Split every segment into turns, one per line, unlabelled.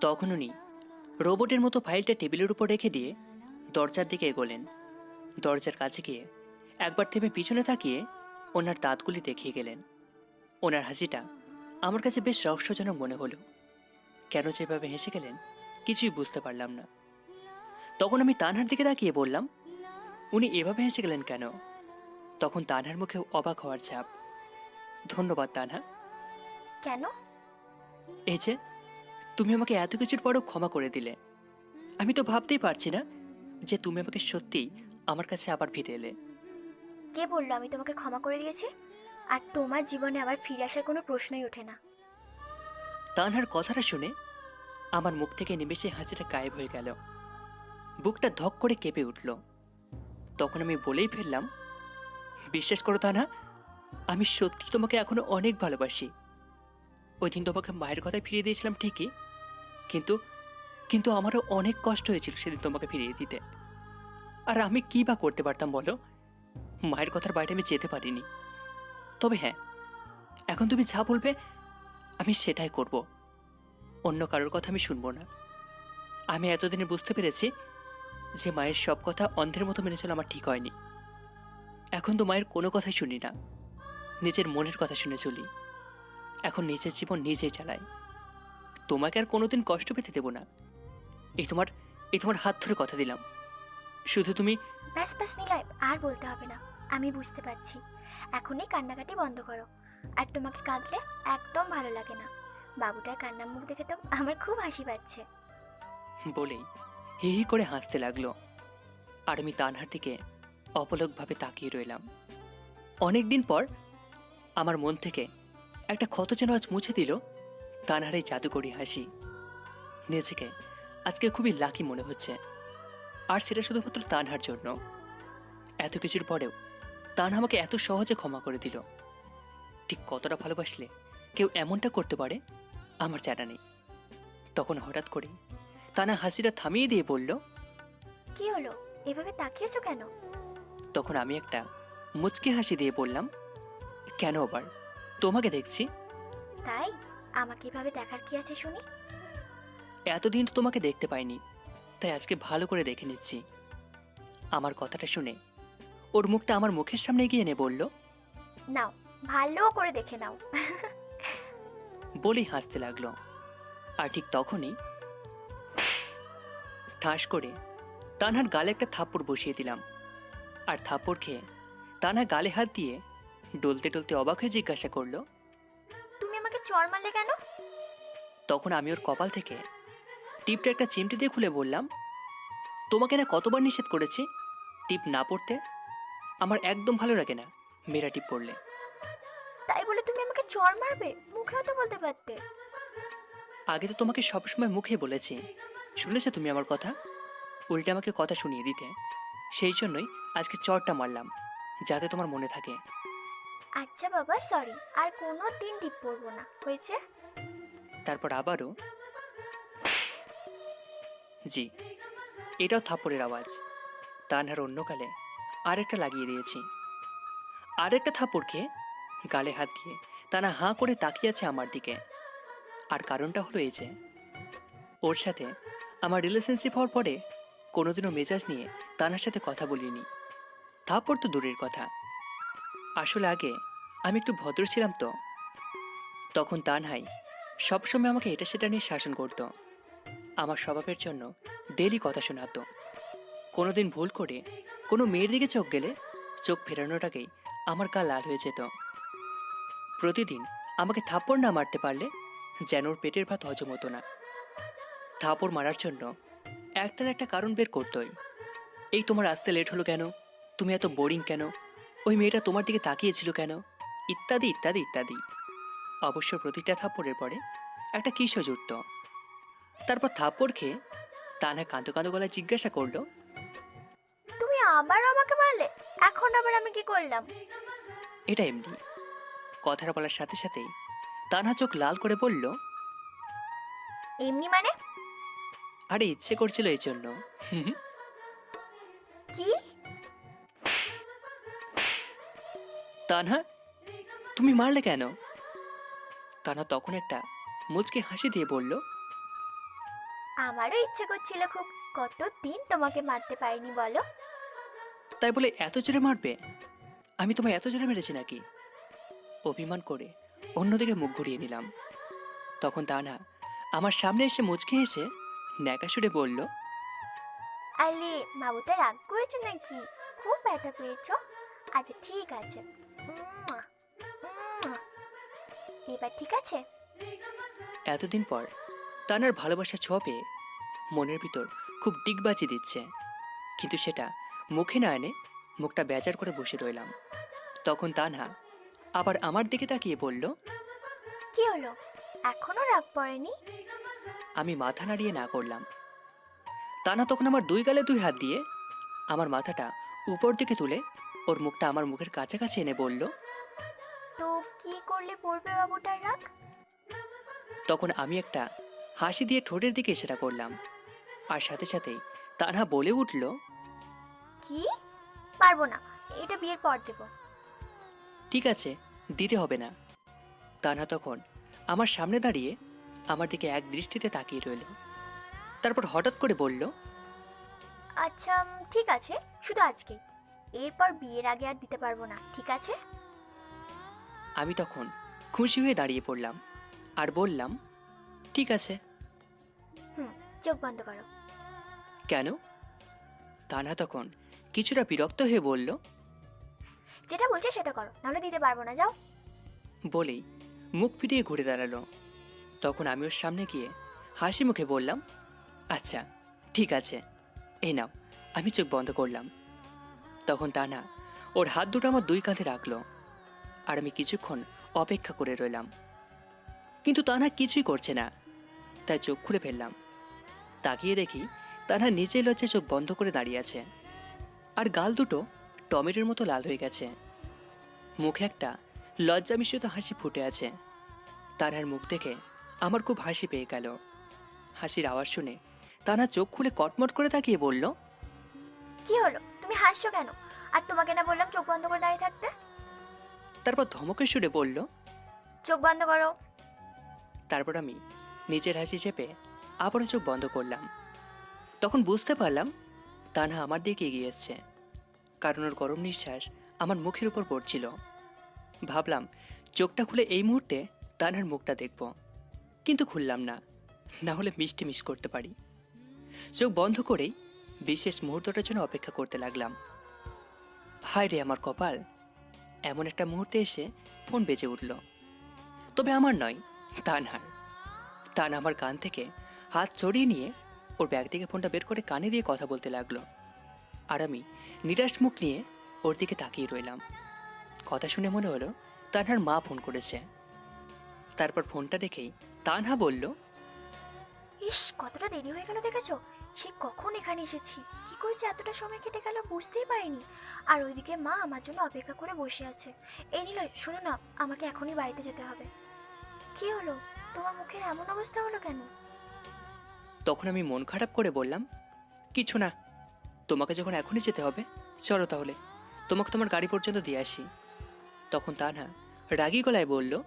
তখন উনি রোবটের মতো ফাইলটা টেবিলের উপর রেখে দিয়ে দরজার দিকে এগোলেন। দরজার কাছে গিয়ে একবার থেমে পিছনে তাকিয়ে ওনার দাঁতগুলি দেখিয়ে গেলেন। ওনার হাসিটা আমার কাছে বেশ রহস্যজনক মনে হলো। কেন যেভাবে হেসে গেলেন কিছুই বুঝতে পারলাম না। তখন আমি তানহার দিকে তাকিয়ে বললাম উনি এভাবে হেসে গেলেন কেন? তখন তানহার মুখে অবাক হওয়ার ছাপ। ধন্যবাদ তানহা।
কেন?
এই যে তুমি আমাকে এত কিছুর পরও ক্ষমা করে দিলে। আমি তো ভাবতেই পারছি না যে তুমি আমাকে সত্যিই আমার কাছে আবার ফিরে এলে।
কে বলল আমি তোমাকে ক্ষমা করে দিয়েছি? আর তোমার জীবনে আবার ফিরে আসার কোনো প্রশ্নই ওঠে না।
তানহার কথাটা শুনে আমার মুখ থেকে নিমেষে হাসিটা গায়েব হয়ে গেল। বুকটা ধক করে কেঁপে উঠল। তখন আমি বলেই ফেললাম বিশ্বাস করো তানহা আমি সত্যি তোমাকে এখনও অনেক ভালোবাসি। ওই দিন তোমাকে মায়ের কথায় ফিরিয়ে দিয়েছিলাম ঠিকই কিন্তু কিন্তু আমারও অনেক কষ্ট হয়েছিল সেদিন তোমাকে ফিরিয়ে দিতে। আর আমি কী বা করতে পারতাম বলো? মায়ের কথার বাইরে আমি যেতে পারিনি। তবে হ্যাঁ এখন তুমি যা বলবে, আমি সেটাই করব। অন্য কারোর কথা আমি শুনব না। আমি এতদিনে বুঝতে পেরেছি যে মায়ের সব কথা অন্ধের মতো মেনে চলা আমার ঠিক হয়নি। এখন তো মায়ের কোনো কথাই শুনি না। নিজের মনের কথা শুনে চলি। এখন নিজের জীবন নিজেই চালাই। তোমাকে আর কোনোদিন কষ্ট পেতে দেবো না। এই তোমার এই তোমার হাত ধরে কথা দিলাম। শুধু তুমি
ব্যাস ব্যাস নিলয় আর বলতে হবে না। আমি বুঝতে পারছি। এখনই কান্নাকাটি বন্ধ করো। আর তোমাকে কাঁদলে একদম ভালো লাগে না। বাবুটার কান্নার মুখ দেখে তো আমার খুব হাসি পাচ্ছে।
বলেই হি হি করে হাসতে লাগল। আর আমি তানহার দিকে অপলকভাবে তাকিয়ে রইলাম। অনেকদিন পর আমার মন থেকে একটা ক্ষত যেন আজ মুছে দিল। তানহার এই জাদুকরি হাসি। নিজেকে আজকে খুবই লাকি মনে হচ্ছে। আর সেটা শুধুমাত্র তানহার জন্য। এত কিছুর পরেও তানহা আমাকে এত সহজে ক্ষমা করে দিল। ঠিক কতটা ভালোবাসলে কেউ এমনটা করতে পারে? আমার জানা নেই। তখন হঠাৎ করে তানা হাসিটা থামিয়ে দিয়ে বলল
কি হলো? এভাবে তাকিয়েছো কেন?
তখন আমি একটা মুচকি হাসি দিয়ে বললাম কেন আবার? তোমাকে দেখছি।
তাই? আমাকে এভাবে দেখার কি আছে শুনি?
এতদিন তো তোমাকে দেখতে পাইনি তাই আজকে ভালো করে দেখে নিচ্ছি। আমার কথাটা শুনে ওর মুখটা আমার মুখের সামনে গিয়ে এনে বলল
নাও ভালো করে দেখে নাও।
বলেই হাসতে লাগল। আর ঠিক তখনই ঠাস করে তানহার গালে একটা থাপ্পড় বসিয়ে দিলাম। আর থাপ্পড় খেয়ে তানহা গালে হাত দিয়ে ডলতে ডলতে অবাক হয়ে জিজ্ঞাসা করল
চর মারলে কেন?
তখন আমি ওর কপাল থেকে টিপটা একটা চিমটি দিয়ে খুলে বললাম তোমাকে না কতবার নিষেধ করেছি? টিপ না পড়তে আমার একদম ভালো লাগে না। মেয়েরা টিপ পড়লে।
তাই বলে তুমি আমাকে চর মারবে? মুখেও তো বলতে পারতে।
আগে তো তোমাকে সবসময় মুখে বলেছি। শুনেছো তুমি আমার কথা? উল্টে আমাকে কথা শুনিয়ে দিতে। সেই জন্যই আজকে চরটা মারলাম যাতে তোমার মনে থাকে।
আচ্ছা বাবা সরি আর কোনো দিন টিপ পড়ব না, হয়েছে?
তারপর আবারও, জি, এটাও থাপ্পড়ের আওয়াজ, তানহার অন্য গালে আরেকটা লাগিয়ে দিয়েছি। আরেকটা থাপ্পড় খেয়ে গালে হাত দিয়ে তানা হাঁ করে তাকিয়ে আছে আমার দিকে। আর কারণটা হলো এই যে, ওর সাথে আমার রিলেশনশিপ হওয়ার পরে কোনোদিনও মেজাজ নিয়ে তানার সাথে কথা বলিনি। থাপ্পড় তো দূরের কথা। আসলে আগে আমি একটু ভদ্র ছিলাম তো। তখন তা নাই সবসময় আমাকে এটা সেটা নিয়ে শাসন করতো। আমার স্বভাবের জন্য ডেলি কথা শোনাতো। কোনোদিন ভুল করে কোনো মেয়ের দিকে চোখ গেলে চোখ ফেরানোটাকেই আমার গা লাল হয়ে যেত। প্রতিদিন আমাকে থাপ্পড় না মারতে পারলে যেন ওর পেটের ভাত হজম হতো না। থাপড় মারার জন্য একটা একটা কারণ বের করতোই। এই তোমার আসতে লেট হলো কেন? তুমি এত বোরিং কেন? ওই মেয়েটা তোমার দিকে তাকিয়েছিল কেন? ইত্যাদি ইত্যাদি ইত্যাদি। অবশ্য প্রতিটা থাপ্পড়ের পরে একটা কিসও জুটত তারপর থাপ্পড় খেয়ে তানা কাঁদো কাঁদো গলায় জিজ্ঞাসা করল
তুমি আবার আমাকে মারলে? এখন আবার আমি কি করলাম?
এটা এমনি। কথাটা বলার সাথে সাথেই তানহা চোখ লাল করে বলল
এমনি মানে?
আরে ইচ্ছে করছিল এই জন্য।
কি?
তানহা তুমি মারলে কেন? তানহা তখন একটা মুচকে হাসি দিয়ে বলল
আমারও ইচ্ছে করছিল খুব কতদিন তোমাকে মারতে পারিনি বলো?
তাই বলে এত জোরে মারবে? আমি তোমায় এত জোরে মেরেছি নাকি? অভিমান করে অন্যদিকে মুখ ঘুরিয়ে নিলাম। তখন তানা আমার সামনে এসে মুচকে এসে ন্যাকা সুরে বলল
আলে বাবুটা রাগ করেছে নাকি? খুব ব্যথা পেয়েছ? আচ্ছা ঠিক আছে। এবার ঠিক আছে?
এতদিন পর তানার ভালোবাসা ছোঁয়া পেয়ে মনের ভিতর খুব ডিগবাজি দিচ্ছে। কিন্তু সেটা মুখে না এনে মুখটা বেজার করে বসে রইলাম। তখন তানহা আবার আমার দিকে তাকিয়ে বলল
কি হলো? এখনও রাগ পড়েনি?
আমি মাথা নাড়িয়ে না করলাম। তানা তখন আমার দুই গালে দুই হাত দিয়ে আমার মাথাটা উপর দিকে তুলে ওর মুখটা আমার মুখের কাছাকাছি এনে বলল
পড়বে বাবুটার রাগ?
তখন আমি একটা হাসি দিয়ে ঠোঁটের দিকে ইশারা করলাম। আর সাথে সাথেই তানহা বলে উঠল
কি? পারব না এটা বিয়ের পর দেবো।
ঠিক আছে দিতে হবে না। তানহা তখন আমার সামনে দাঁড়িয়ে আমার দিকে এক দৃষ্টিতে তাকিয়ে রইল। তারপর হঠাৎ করে বলল
আচ্ছা ঠিক আছে শুধু আজকেই। এরপর বিয়ের আগে আর দিতে পারব না ঠিক আছে?
আমি তখন খুশি হয়ে দাঁড়িয়ে পড়লাম। আর বললাম ঠিক আছে।
চোখ বন্ধ করো।
কেন? তানহা তখন কিছুটা বিরক্ত হয়ে বলল
যেটা বলছে সেটা করো নাহলে দিতে পারব না যাও।
বলেই মুখ ফিরিয়ে ঘুরে দাঁড়াল। তখন আমি ওর সামনে গিয়ে হাসি মুখে বললাম আচ্ছা ঠিক আছে এ নাও আমি চোখ বন্ধ করলাম। তখন তা না ওর হাত দুটো আমার দুই কাঁধে রাখল। আর আমি কিছুক্ষণ অপেক্ষা করে রইলাম। কিন্তু তানা কিছুই করছে না। তাই চোখ খুলে ফেললাম। তাকিয়ে দেখি তানা নিচে লজ্জে চোখ বন্ধ করে দাঁড়িয়ে আছে। আর গাল দুটো টমেটোর মতো লাল হয়ে গেছে। মুখে একটা লজ্জা মিশ্রিত হাসি ফুটে আছে। তানার মুখ দেখে আমার খুব হাসি পেয়ে গেল। হাসির আওয়াজ শুনে তানা চোখ খুলে কটমট করে তাকিয়ে বলল,
কি হলো? তুমি হাসছো কেন? আর তোমাকে না বললাম চোখ বন্ধ করে দাঁড়িয়ে থাকতে?
তারপর ধমকের সুরে বলল
চোখ বন্ধ করো।
তারপর আমি নিজের হাসি চেপে আবারও চোখ বন্ধ করলাম। তখন বুঝতে পারলাম তানহা আমার দিকে এগিয়ে এসছে। কারণ ওর গরম নিঃশ্বাস আমার মুখের উপর পড়ছিল। ভাবলাম চোখটা খুলে এই মুহূর্তে তানহার মুখটা দেখব। কিন্তু খুললাম না। না হলে মিষ্টি মিস করতে পারি। চোখ বন্ধ করেই বিশেষ মুহূর্তটার জন্য অপেক্ষা করতে লাগলাম। হায় রে আমার কপাল এমন একটা মুহূর্তে এসে ফোন বেজে উঠল। তবে আমার নয়, তানহার। তান আমার কান থেকে হাত চড়িয়ে নিয়ে ওর ব্যাগ থেকে ফোনটা বের করে কানে দিয়ে কথা বলতে লাগল। আর আমি নিরাশ মুখ নিয়ে ওর দিকে তাকিয়ে রইলাম। কথা শুনে মনে হলো তানহার মা ফোন করেছে। তারপর ফোনটা দেখেই তানহা বলল,
ইস, কতটা দেরি হয়ে গেল দেখেছ? সে কখন এখানে এসেছি? কি করেছে এতটা সময় কেটে গেল বুঝতেই পারিনি। আর ওইদিকে মা আমার জন্য অপেক্ষা করে বসে আছে। এই নিলয় শোনো না আমাকে এখনই বাড়িতে যেতে হবে। কি হলো? তোমার মুখের এমন অবস্থা হলো কেন?
তখন আমি মন খারাপ করে বললাম কিছু না তোমাকে যখন এখনই যেতে হবে চলো তাহলে। তোমাকে তোমার গাড়ি পর্যন্ত দিয়ে আসি। তখন তা না রাগী গলায় বলল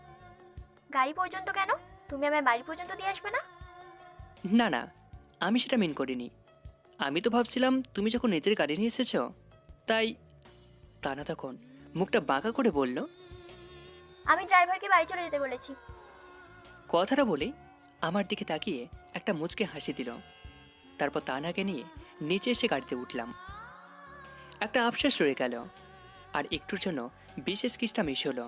গাড়ি পর্যন্ত কেন? তুমি আমার বাড়ি পর্যন্ত দিয়ে আসবে না?
না না আমি সেটা মিন করিনি। আমি তো ভাবছিলাম তুমি যখন নিজের গাড়ি নিয়ে এসেছ তাই তানা তখন মুখটা বাঁকা করে বলল
আমি ড্রাইভারকে বাড়ি চলে যেতে বলেছি।
কথাটা বলেই আমার দিকে তাকিয়ে একটা মুচকে হাসি দিল। তারপর তানাকে নিয়ে নিচে এসে গাড়িতে উঠলাম। একটা আফসোস রয়ে গেল আর একটুর জন্য বিশেষ কিসটা মিস হলো।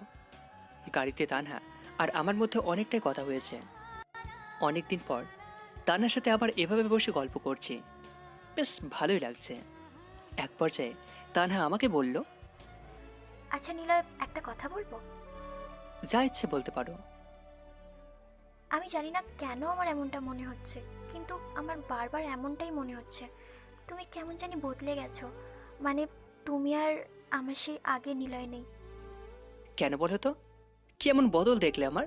গাড়িতে তানহা আর আমার মধ্যে অনেকটাই কথা হয়েছে। অনেকদিন পর তানার সাথে আবার এভাবে বসে গল্প করছি। বেশ ভালোই লাগছে। এক পর্যায়ে তানহা আমাকে বলল
আচ্ছা নিলয় একটা কথা বলব?
যা ইচ্ছে বলতে পারো।
আমি জানি না কেন আমার এমনটা মনে হচ্ছে কিন্তু আমার বারবার এমনটাই মনে হচ্ছে। তুমি কেমন জানি বদলে গেছো মানে তুমি আর আমার সেই আগে নিলয় নেই।
কেন বলো তো? কি এমন বদল দেখলে আমার?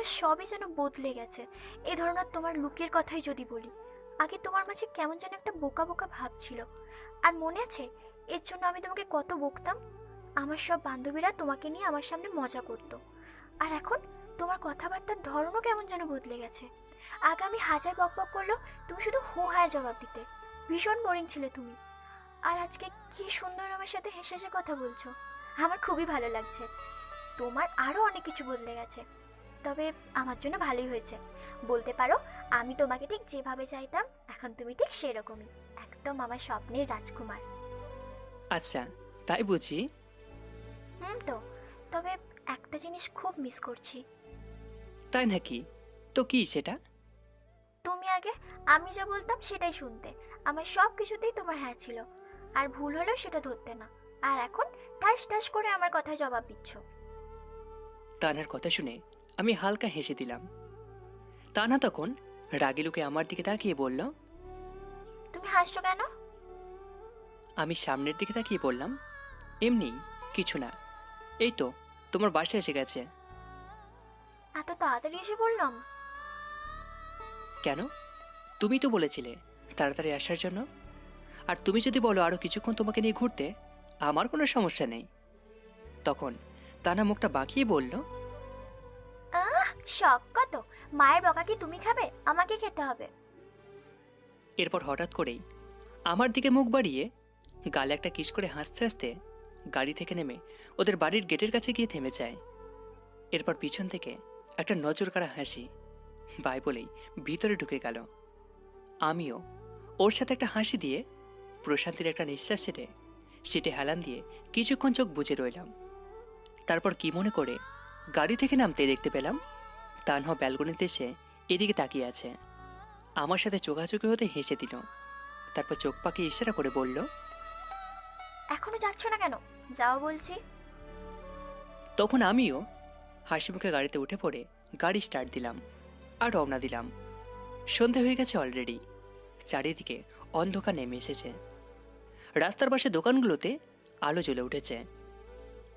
তোমার সবই যেন বদলে গেছে। এ ধরনের তোমার লুকের কথাই যদি বলি, আগে তোমার মাঝে কেমন যেন একটা বোকা বোকা ভাব ছিল। আর মনে আছে, এর জন্য আমি তোমাকে কত বকতাম? আমার সব বান্ধবীরা তোমাকে নিয়ে আমার সামনে মজা করতো। আর এখন তোমার কথাবার্তার ধরনও কেমন যেন বদলে গেছে। আগে আমি হাজার বক বক করল তুমি শুধু হু হায় জবাব দিতে, ভীষণ বোরিং ছিলে তুমি। আর আজকে কি সুন্দর আমার সাথে হেসে হেসে কথা বলছো। আমার খুবই ভালো লাগছে। তোমার আরও অনেক কিছু বদলে গেছে। তবে আমার জন্য ভালোই হয়েছে। বলতে পারো আমি তোমাকে ঠিক যেভাবে চাইতাম এখন তুমি ঠিক সেরকমই। একদম আমার স্বপ্নের রাজকুমার।
আচ্ছা তাই বুঝি?
হুম তো তবে একটা জিনিস খুব মিস করছি।
তাই নাকি? তো কি সেটা?
তুমি আগে আমি যা বলতাম সেটাই শুনতে। আমার সব কিছুতেই তোমার হ্যাঁ ছিল। আর ভুল হলেও সেটা ধরতে না। আর এখন ঠাস ঠাস করে আমার কথায় জবাব দিচ্ছ।
তানার কথা শুনে আমি হালকা হেসে দিলাম। তানা তখন রাগিলুকে আমার দিকে তাকিয়ে বলল
তুমি হাসছো কেন?
আমি সামনের দিকে তাকিয়ে বললাম এমনি কিছু না। এই তো তোমার বাসা এসে গেছে।
এত তাড়াতাড়ি এসে বললাম
কেন? তুমি তো বলেছিলে তাড়াতাড়ি আসার জন্য। আর তুমি যদি বলো আরও কিছুক্ষণ তোমাকে নিয়ে ঘুরতে আমার কোনো সমস্যা নেই। তখন তানা মুখটা বাঁকিয়ে বলল
শখ, কত? মায়ের বকা কি তুমি খাবে? আমাকে খেতে হবে।
এরপর হঠাৎ করেই আমার দিকে মুখ বাড়িয়ে গালে একটা কিস করে হাসতে হাসতে গাড়ি থেকে নেমে ওদের বাড়ির গেটের কাছে গিয়ে থেমে যায়। এরপর পিছন থেকে একটা নজর কাড়া হাসি বাই বলেই ভিতরে ঢুকে গেল। আমিও ওর সাথে একটা হাসি দিয়ে প্রশান্তির একটা নিঃশ্বাস ছেড়ে সিটে হেলান দিয়ে কিছুক্ষণ চোখ বুঝে রইলাম। তারপর কি মনে করে গাড়ি থেকে নামতে দেখতে পেলাম তানহ ব্যালকনিতে এসে এদিকে তাকিয়ে আছে। আমার সাথে চোখাচোখি হতে হেসে দিল। তারপর চোখ পাকিয়ে ইশারা করে বলল
এখনও যাচ্ছ না কেন? যাও বলছি।
তখন আমিও হাসি মুখে গাড়িতে উঠে পড়ে গাড়ি স্টার্ট দিলাম আর রওনা দিলাম। সন্ধে হয়ে গেছে অলরেডি চারিদিকে অন্ধকার নেমে এসেছে। রাস্তার পাশে দোকানগুলোতে আলো জ্বলে উঠেছে।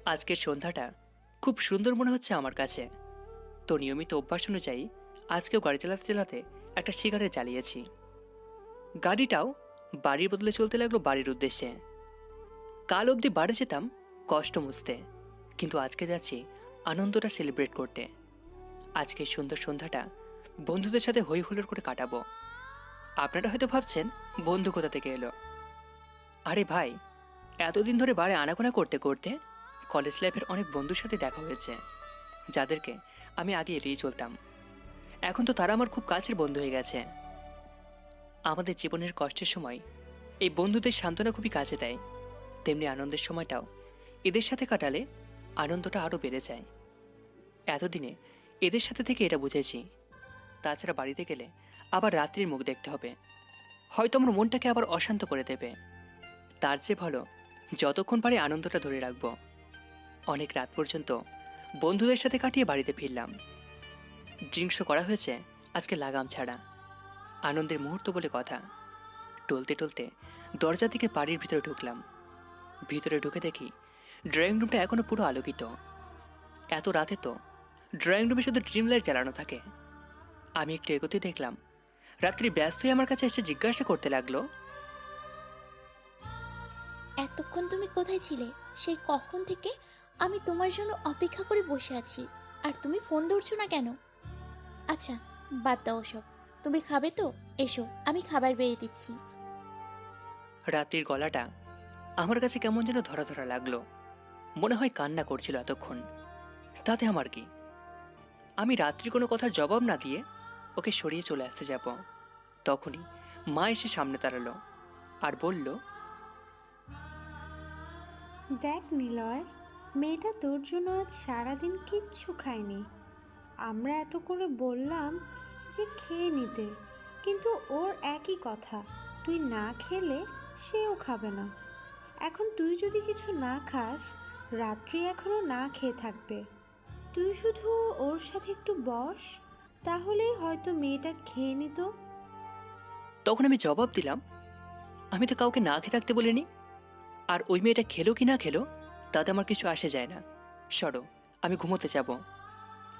আজকের সন্ধ্যাটা খুব সুন্দর মনে হচ্ছে আমার কাছে। তো নিয়মিত অভ্যাস অনুযায়ী আজকেও গাড়ি চালাতে চালাতে একটা সিগারেট জ্বালিয়েছি গাড়িটাও বাড়ির বদলে চলতে লাগল বাড়ির উদ্দেশ্যে। কাল অবধি বাড়ি যেতাম কষ্ট মুছতে, কিন্তু আজকে যাচ্ছি আনন্দটা সেলিব্রেট করতে। আজকে সুন্দর সন্ধ্যাটা বন্ধুদের সাথে হই হুল্লোড় করে কাটাবো। আপনারা হয়তো ভাবছেন, বন্ধু কোথা থেকে এলো? আরে ভাই, এতদিন ধরে বাড়ি আনাগোনা করতে করতে কলেজ লাইফের অনেক বন্ধুর সাথে দেখা হয়েছে। যাদেরকে আমি আগে এড়িয়ে চলতাম। এখন তো তারা আমার খুব কাছের বন্ধু হয়ে গেছে। আমাদের জীবনের কষ্টের সময় এই বন্ধুদের সান্ত্বনা খুবই কাজে দেয়। তেমনি আনন্দের সময়টাও এদের সাথে কাটালে আনন্দটা আরও বেড়ে যায়। এতদিনে এদের সাথে থেকে এটা বুঝেছি। তাছাড়া বাড়িতে গেলে আবার রাত্রির মুখ দেখতে হবে। হয়তো আমার মনটাকে আবার অশান্ত করে দেবে। তার চেয়ে ভালো যতক্ষণ পারে আনন্দটা ধরে রাখব। অনেক রাত পর্যন্ত বন্ধুদের সাথে কাটিয়ে বাড়িতে ফিরলাম। ড্রিঙ্কসও করা হয়েছে, আজকে লাগাম ছাড়া। আনন্দের মুহূর্ত বলে কথা। টলতে টলতে দরজা থেকে বাড়ির ভিতরে ঢুকলাম। ভিতরে ঢুকে দেখি ড্রয়িং রুমটা এখনও পুরো আলোকিত। এত রাতে তো ড্রয়িং রুমে শুধু ড্রিম লাইট জ্বালানো থাকে। আমি একটু এগোতে দেখলাম, রাত্রি ব্যস্ত হয়ে আমার কাছে এসে জিজ্ঞাসা করতে লাগল।
এতক্ষণ তুমি কোথায় ছিলে? সেই কখন থেকে আমি তোমার জন্য অপেক্ষা করে বসে আছি। আর তুমি ফোন ধরছো না কেন? আচ্ছা বাদ দাও ওসব। তুমি খাবে তো? এসো আমি খাবার বেড়ে দিচ্ছি।
রাত্রির গলাটা আমার কাছে কেমন যেন ধরা ধরা লাগল। মনে হয় কান্না করছিল এতক্ষণ। তাতে আমার কি? আমি রাত্রি কোনো কথার জবাব না দিয়ে ওকে সরিয়ে চলে আসতে যাব। তখনই মা এসে সামনে দাঁড়াল আর বলল
দেখ নিলয় মেয়েটা তোর জন্য আজ সারাদিন কিচ্ছু খায়নি। আমরা এত করে বললাম যে খেয়ে নিতে, কিন্তু ওর একই কথা, তুই না খেলে সেও খাবে না। এখন তুই যদি কিছু না খাস, রাত্রি এখনও না খেয়ে থাকবে। তুই শুধু ওর সাথে একটু বস, তাহলেই হয়তো মেয়েটা খেয়ে নিত।
তখন আমি জবাব দিলাম, আমি তো কাউকে না খেয়ে থাকতে বলিনি। আর ওই মেয়েটা খেলো কি না খেলো তাতে আমার কিছু আসে যায় না। সরো, আমি ঘুমোতে যাব।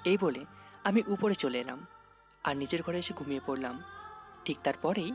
এই বলে আমি উপরে চলে এলাম আর নিজের ঘরে এসে ঘুমিয়ে পড়লাম। ঠিক তারপরেই